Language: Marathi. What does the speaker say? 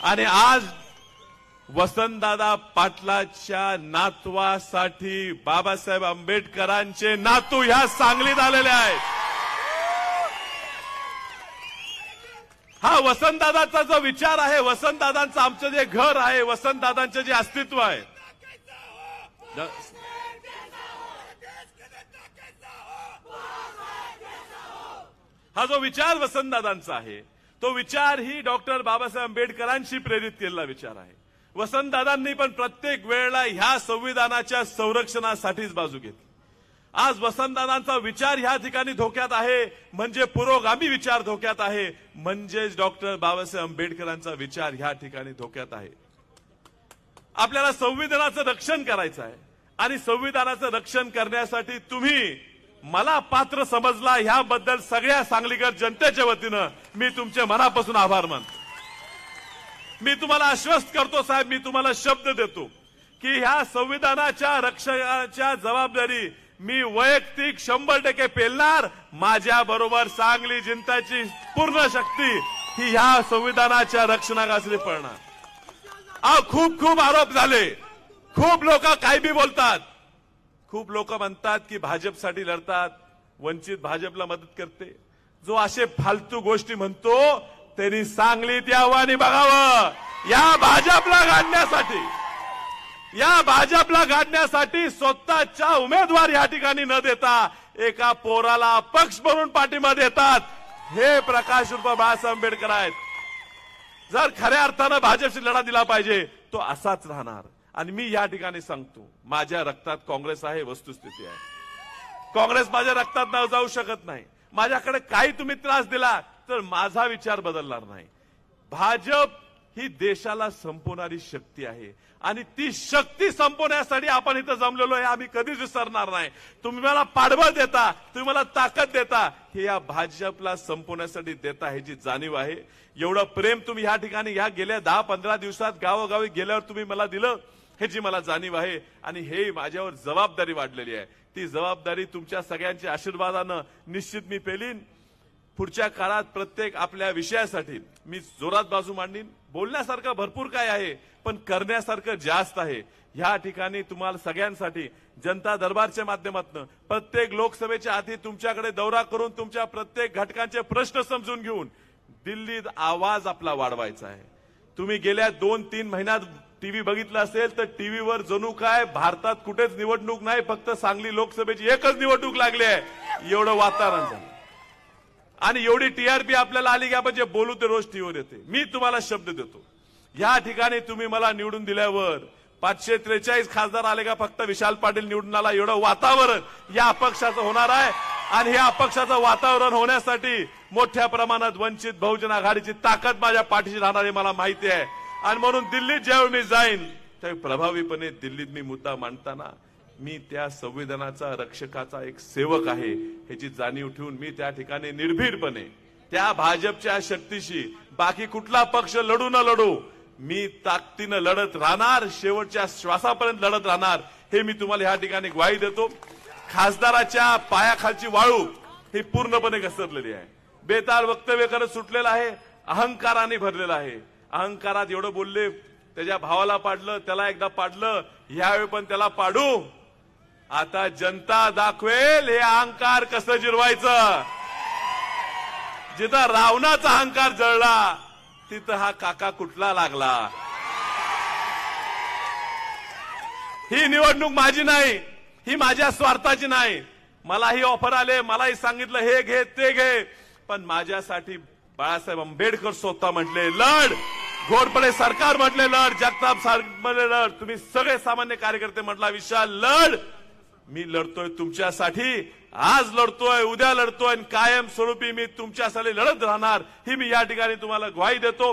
आणि आज वसंतदादा पाटलाच्या नातवासाठी बाबासाहेब आंबेडकरांचे नातू ह्या सांगलीत आलेले आहेत. हा वसंतदादाचा जो विचार आहे वसंतदादांचं आमचं जे घर आहे वसंतदादांचं जे अस्तित्व आहे. हा जो विचार वसंतदादांचा आहे तो विचार ही डॉक्टर बाबासाहेब आंबेडकरांशी प्रेरित केलेला विचार आहे. वसंतदादांनी पण प्रत्येक वेळेला ह्या संविधानाच्या संरक्षणासाठीच बाजू घेतली. आज वसंतदादांचा विचार ह्या ठिकाणी धोक्यात आहे म्हणजे पुरोगामी विचार धोक्यात आहे म्हणजेच डॉक्टर बाबासाहेब आंबेडकरांचा विचार ह्या ठिकाणी धोक्यात आहे. आपल्याला संविधानाचं रक्षण करायचं आहे. आणि संविधानाचं रक्षण करण्यासाठी तुम्ही मला पात्र समजला ह्याबद्दल सगळ्या सांगलीकर जनतेच्या वतीनं मी तुमचे मनापासून आभार मानतो. मी तुम्हाला आश्वस्त करतो साहेब मी तुम्हाला शब्द देतो की ह्या संविधानाच्या रक्षणाच्या जबाबदारी मी वैयक्तिक शंभर टक्के पेलणार. माझ्या बरोबर सांगली जनताची पूर्ण शक्ती ही ह्या संविधानाच्या रक्षणाखाली पडणार. अहो खूप खूप आरोप झाले. खूप लोक काही बी बोलतात. खूप लोक म्हणतात की भाजपसाठी लढतात वंचित भाजपला मदत करते. जो असे फालतू गोष्टी म्हणतो त्यांनी सांगलीत यावं आणि बघावं. या भाजपला गाडण्यासाठी या भाजपला गाडण्यासाठी स्वतःच्या उमेदवार या ठिकाणी न देता एका पोराला पक्ष म्हणून पाठिंबा देतात. हे प्रकाश रूप बाळासाहेब आंबेडकर आहेत. जर खऱ्या अर्थानं भाजपशी लढा दिला पाहिजे तो असाच राहणार. आणि मी या ठिकाणी सांगतो माझ्या रक्तात काँग्रेस आहे वस्तुस्थिती आहे. काँग्रेस माझ्या रक्तात ना जाऊ शकत नाही. माझ्याकडे काही तुम्ही त्रास दिला तर माझा विचार बदलणार नाही. भाजप ही देशाला संपवणारी शक्ती आहे. आणि ती शक्ती संपवण्यासाठी आपण इथं जमलेलो आहे. आम्ही कधीच विसरणार नाही. तुम्ही मला पाठबळ देता तुम्ही मला ताकद देता हे या भाजपला संपवण्यासाठी देता ह्याची जाणीव आहे. एवढं प्रेम तुम्ही ह्या ठिकाणी ह्या गेल्या दहा पंधरा दिवसात गावोगावी गेल्यावर तुम्ही मला दिलं ह्याची मला जाणीव आहे. आणि हे माझ्यावर जबाबदारी वाढलेली आहे. ती जबाबदारी तुमच्या सगळ्यांच्या आशीर्वादानं निश्चित मी पेलीन. पुढच्या काळात प्रत्येक आपल्या विषयासाठी. मी जोरात बाजू मांडीन. बोलण्यासारखं भरपूर काय आहे पण करण्यासारखं जास्त आहे. ह्या ठिकाणी तुम्हाला सगळ्यांसाठी जनता दरबारच्या माध्यमातून प्रत्येक लोकसभेच्या आधी तुमच्याकडे दौरा करून तुमच्या प्रत्येक घटकांचे प्रश्न समजून घेऊन दिल्लीत आवाज आपला वाढवायचा आहे. तुम्ही गेल्या दोन तीन महिन्यात टीव्ही बघितलं असेल तर टीव्हीवर जणू काय भारतात कुठेच निवडणूक नाही फक्त सांगली लोकसभेची एकच निवडणूक लागली आहे. एवढं वातावरण झालं. आणि एवढी टीआरपी आपल्याला आली की आपण जे बोलू ते रोज टीव्हीवर येते. मी तुम्हाला शब्द देतो. या ठिकाणी तुम्ही मला निवडून दिल्यावर पाचशे त्रेचाळीस खासदार आले का फक्त विशाल पाटील निवडून आला एवढं वातावरण या अपक्षाचं होणार आहे. आणि या अपक्षाचं वातावरण होण्यासाठी मोठ्या प्रमाणात वंचित बहुजन आघाडीची ताकद माझ्या पाठीशी राहणार आहे मला माहिती आहे. आणि म्हणून दिल्लीत ज्यावेळी मी जाईन त्यावेळी प्रभावीपणे दिल्लीत मी मुद्दा मांडताना मी त्या संविधानाचा रक्षकाचा एक सेवक आहे. ह्याची जाणीव ठेवून मी त्या ठिकाणी निर्भीडपणे त्या भाजपच्या शक्तीशी बाकी कुठला पक्ष लढू न लढू मी ताकदीनं लढत राहणार शेवटच्या श्वासापर्यंत लढत राहणार हे मी तुम्हाला ह्या ठिकाणी ग्वाही देतो. खासदाराच्या पायाखालची वाळू ही पूर्णपणे घसरलेली आहे. बेताल वक्तव्य करत सुटलेलं आहे अहंकाराने भरलेला आहे. अहंकारात एवढं बोलले त्याच्या भावाला पाडलं त्याला एकदा पाडलं यावेळी पण त्याला पाडू. आता जनता दाखवेल हे अहंकार कसं जिरवायचं. जिथं रावणाचा अहंकार जळला तिथं हा काका कुठला लागला? ही निवडणूक माझी नाही ही माझ्या स्वार्थाची नाही. मलाही ऑफर आले मलाही सांगितलं हे घे ते घे. पण माझ्यासाठी बाळासाहेब आंबेडकर स्वतः म्हटले लढ. घोडपडे सरकार म्हटले लढ. जगताप सर म्हटले लढ. तुम्ही सगळे सामान्य कार्यकर्ते म्हटला विशाल लढ. मी लढतोय तुमच्यासाठी आज लढतोय उद्या लढतोय आणि कायम स्वरूपी मी तुमच्यासाठी लढत राहणार ही मी या ठिकाणी तुम्हाला ग्वाही देतो.